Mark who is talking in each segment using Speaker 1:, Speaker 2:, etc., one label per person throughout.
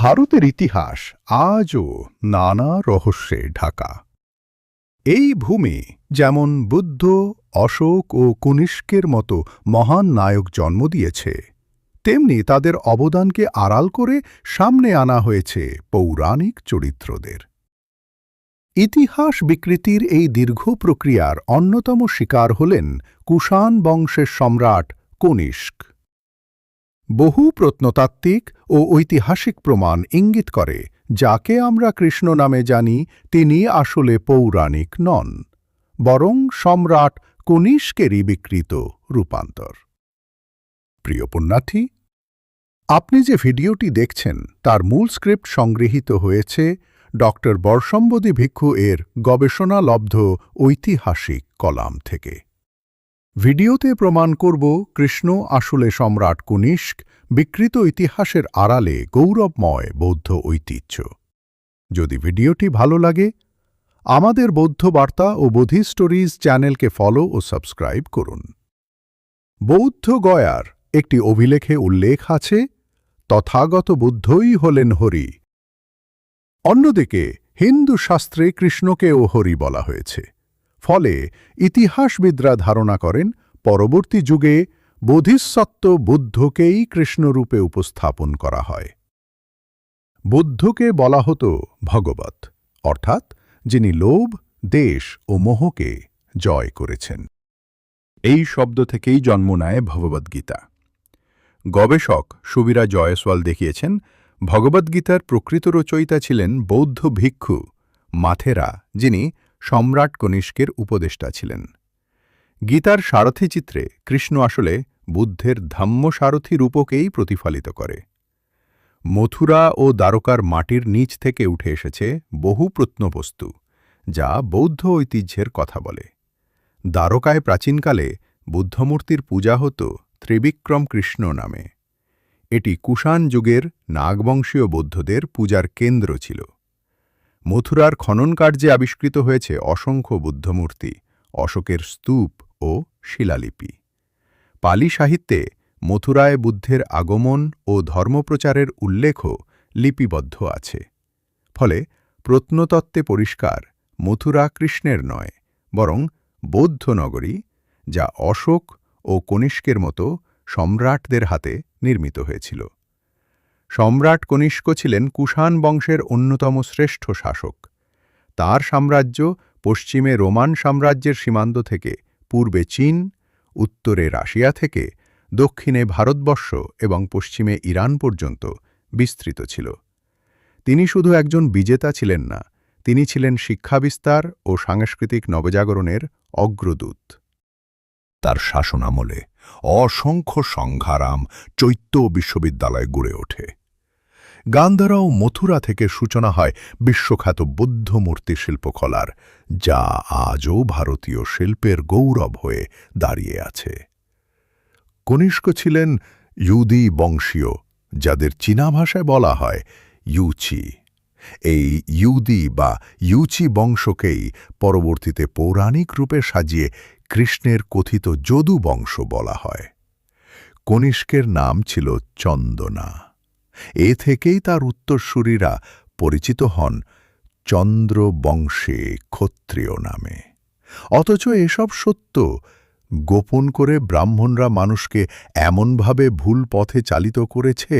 Speaker 1: ভারতের ইতিহাস আজও নানা রহস্যে ঢাকা। এই ভূমি যেমন বুদ্ধ, অশোক ও কনিষ্কের মতো মহান নায়ক জন্ম দিয়েছে, তেমনি তাদের অবদানকে আড়াল করে সামনে আনা হয়েছে পৌরাণিক চরিত্রদের। ইতিহাস বিকৃতির এই দীর্ঘ প্রক্রিয়ার অন্যতম শিকার হলেন কুষাণ বংশের সম্রাট কনিষ্ক। বহু প্রত্নতাত্ত্বিক ও ঐতিহাসিক প্রমাণ ইঙ্গিত করে, যাকে আমরা কৃষ্ণ নামে জানি, তিনি আসলে পৌরাণিক নন, বরং সম্রাট কনিষ্কেরই বিকৃত রূপান্তর। প্রিয় পুণ্যার্থী, আপনি যে ভিডিওটি দেখছেন, তার মূল স্ক্রিপ্ট সংগৃহীত হয়েছে ড বর্ষম্বদী ভিক্ষু এর গবেষণালব্ধ ঐতিহাসিক কলাম থেকে। ভিডিওতে প্রমাণ করব কৃষ্ণ আসলে সম্রাট কুনিষ্ক, বিকৃত ইতিহাসের আড়ালে গৌরবময় বৌদ্ধ ঐতিহ্য। যদি ভিডিওটি ভালো লাগে, আমাদের বৌদ্ধ বার্তা ও বোধি স্টোরিজ চ্যানেলকে ফলো ও সাবস্ক্রাইব করুন। বৌদ্ধ গয়ার একটি অভিলেখে উল্লেখ আছে, তথাগত বুদ্ধই হলেন হরি। অন্যদিকে হিন্দু শাস্ত্রে কৃষ্ণকেও হরি বলা হয়েছে। ফলে ইতিহাসবিদরা ধারণা করেন, পরবর্তী যুগে বোধিসত্ত্ব বুদ্ধকেই কৃষ্ণরূপে উপস্থাপন করা হয়। বুদ্ধকে বলা হতো ভগবত অর্থাৎ যিনি লোভ, দেশ ও মোহকে জয় করেছেন। এই শব্দ থেকেই জন্ম নেয় ভগবদ্গীতা। গবেষক সুবীরা জয়সওয়াল দেখিয়েছেন, ভগবদ্গীতার প্রকৃত রচয়িতা ছিলেন বৌদ্ধ ভিক্ষু মাথেরা, যিনি সম্রাট কনিষ্কের উপদেষ্টা ছিলেন। গীতার সারথি চিত্রে কৃষ্ণ আসলে বুদ্ধের ধাম্যসারথী রূপকেই প্রতিফলিত করে। মথুরা ও দ্বারকার মাটির নিচ থেকে উঠে এসেছে বহু প্রত্নবস্তু, যা বৌদ্ধ ঐতিহ্যের কথা বলে। দ্বারকায় প্রাচীনকালে বুদ্ধমূর্তির পূজা হতো ত্রিবিক্রম কৃষ্ণ নামে। এটি কুষাণ যুগের নাগবংশীয় বৌদ্ধদের পূজার কেন্দ্র ছিল। মথুরার খননকার্যে আবিষ্কৃত হয়েছে অসংখ্য বুদ্ধমূর্তি, অশোকের স্তূপ ও শিলালিপি। পালি সাহিত্যে মথুরায় বুদ্ধের আগমন ও ধর্মপ্রচারের উল্লেখও লিপিবদ্ধ আছে। ফলে প্রত্নতত্ত্বে পরিষ্কার মথুরা কৃষ্ণের নয়, বরং বৌদ্ধ নগরী, যা অশোক ও কনিষ্কের মতো সম্রাটদের হাতে নির্মিত হয়েছিল। সম্রাট কনিষ্ক ছিলেন কুষাণ বংশের অন্যতম শ্রেষ্ঠ শাসক। তার সাম্রাজ্য পশ্চিমে রোমান সাম্রাজ্যের সীমান্ত থেকে, পূর্বে চীন, উত্তরে রাশিয়া থেকে, দক্ষিণে ভারতবর্ষ এবং পশ্চিমে ইরান পর্যন্ত বিস্তৃত ছিল। তিনি শুধু একজন বিজেতা ছিলেন না, তিনি ছিলেন শিক্ষা বিস্তার ও সাংস্কৃতিক নবজাগরণের অগ্রদূত। তার শাসনামলে অসংখ্য সংঘারাম চৈত্য বিশ্ববিদ্যালয় গড়ে ওঠে। গান্ধারা ও মথুরা থেকে সূচনা হয় বিশ্বখ্যাত বুদ্ধ মূর্তি শিল্পকলার, যা আজও ভারতীয় শিল্পের গৌরব হয়ে দাঁড়িয়ে আছে। কনিষ্ক ছিলেন ইউদি বংশীয়, যাদের চীনা ভাষায় বলা হয় ইউচি। এই ইউদি বা ইউচি বংশকেই পরবর্তীতে পৌরাণিক রূপে সাজিয়ে কৃষ্ণের কথিত যদু বংশ বলা হয়। কনিষ্কের নাম ছিল চন্দনা। এ থেকেই তার উত্তরসূরিরা পরিচিত হন চন্দ্রবংশে ক্ষত্রিয় নামে। অথচ এসব সত্য গোপন করে ব্রাহ্মণরা মানুষকে এমনভাবে ভুল পথে চালিত করেছে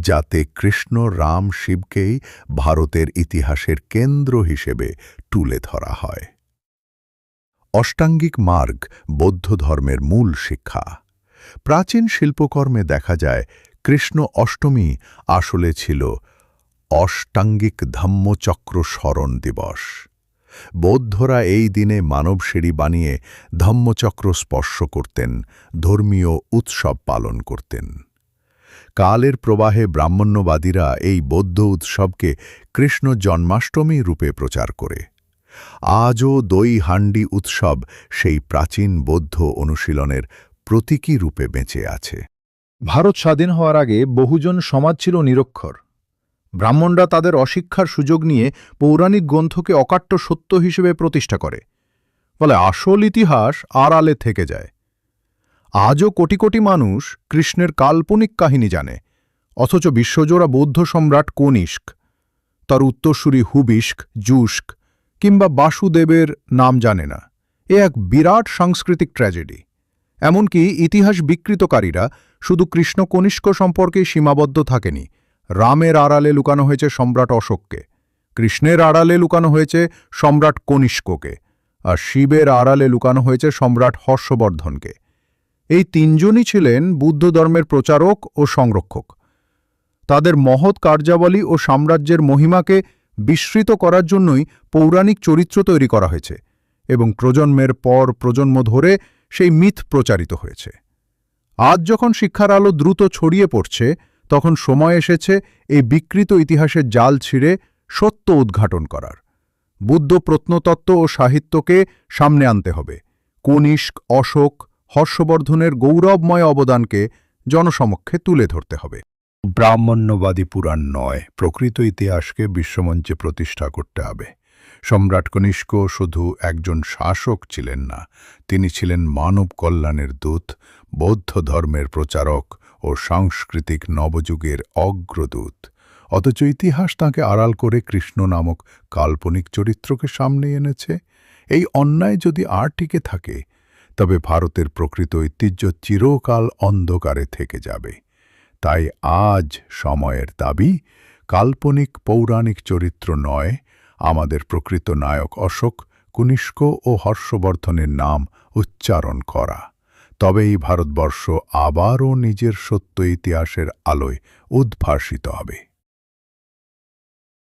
Speaker 1: যাতে কৃষ্ণ রাম শিবকেই ভারতের ইতিহাসের কেন্দ্র হিসেবে তুলে ধরা হয়। অষ্টাঙ্গিক মার্গ বৌদ্ধ ধর্মের মূল শিক্ষা। প্রাচীন শিল্পকর্মে দেখা যায় কৃষ্ণ অষ্টমী আসলে ছিল অষ্টাঙ্গিক ধম্মচক্র স্মরণ দিবস। বৌদ্ধরা এই দিনে মানব সিঁড়ি বানিয়ে ধম্মচক্র স্পর্শ করতেন, ধর্মীয় উৎসব পালন করতেন। কালের প্রবাহে ব্রাহ্মণ্যবাদীরা এই বৌদ্ধ উৎসবকে কৃষ্ণ জন্মাষ্টমী রূপে প্রচার করে। আজও দই হান্ডি উৎসব সেই প্রাচীন বৌদ্ধ অনুশীলনের প্রতীকী রূপে বেঁচে আছে।
Speaker 2: ভারত স্বাধীন হওয়ার আগে বহুজন সমাজ ছিল নিরক্ষর। ব্রাহ্মণরা তাদের অশিক্ষার সুযোগ নিয়ে পৌরাণিক গ্রন্থকে অকাট্য সত্য হিসেবে প্রতিষ্ঠা করে। ফলে আসল ইতিহাস আড়ালে থেকে যায়। আজও কোটি কোটি মানুষ কৃষ্ণের কাল্পনিক কাহিনী জানে, অথচ বিশ্বজোড়া বৌদ্ধ সম্রাট কনিষ্ক, তার উত্তরসূরি হুবিস্ক জুস্ক, কিংবা বাসুদেবের নাম জানে না। এ এক বিরাট সাংস্কৃতিক ট্র্যাজেডি। এমনকি ইতিহাস বিকৃতকারীরা শুধু কৃষ্ণ কনিষ্ক সম্পর্কে সীমাবদ্ধ থাকেনি। রামের আড়ালে লুকানো হয়েছে সম্রাট অশোককে। কৃষ্ণের আড়ালে লুকানো হয়েছে সম্রাট কনিষ্ককে। আর শিবের আড়ালে লুকানো হয়েছে সম্রাট হর্ষবর্ধনকে। এই তিনজনই ছিলেন বুদ্ধ ধর্মের প্রচারক ও সংরক্ষক। তাদের মহৎ কার্যাবলী ও সাম্রাজ্যের মহিমাকে বিস্মৃত করার জন্যই পৌরাণিক চরিত্র তৈরি করা হয়েছে এবং প্রজন্মের পর প্রজন্ম ধরে সেই মিথ প্রচারিত হয়েছে। আজ যখন শিক্ষার আলো দ্রুত ছড়িয়ে পড়ছে, তখন সময় এসেছে এই বিকৃত ইতিহাসের জাল ছিঁড়ে সত্য উদ্ঘাটন করার। বুদ্ধ প্রত্নতত্ত্ব ও সাহিত্যকে সামনে আনতে হবে। কনিষ্ক, অশোক, হর্ষবর্ধনের গৌরবময় অবদানকে জনসমক্ষে তুলে ধরতে হবে।
Speaker 1: ব্রাহ্মণ্যবাদী পুরাণ নয়, প্রকৃত ইতিহাসকে বিশ্বমঞ্চে প্রতিষ্ঠা করতে হবে। সম্রাট কনিষ্ক শুধু একজন শাসক ছিলেন না, তিনি ছিলেন মানব কল্যাণের দূত, বৌদ্ধ ধর্মের প্রচারক ও সাংস্কৃতিক নবযুগের অগ্রদূত। অথচ ইতিহাস তাঁকে আড়াল করে কৃষ্ণ নামক কাল্পনিক চরিত্রকে সামনে এনেছে। এই অন্যায় যদি আর টিকে থাকে, তবে ভারতের প্রকৃত ঐতিহ্য চিরকাল অন্ধকারে থেকে যাবে। তাই আজ সময়ের দাবি, কাল্পনিক পৌরাণিক চরিত্র নয় আমাদের প্রকৃত নায়ক অশোক কুনিষ্ক ও হর্ষবর্ধনের নাম উচ্চারণ করা। তবেই ভারতবর্ষ আবারও নিজের সত্য ইতিহাসের আলোয় উদ্ভাসিত হবে।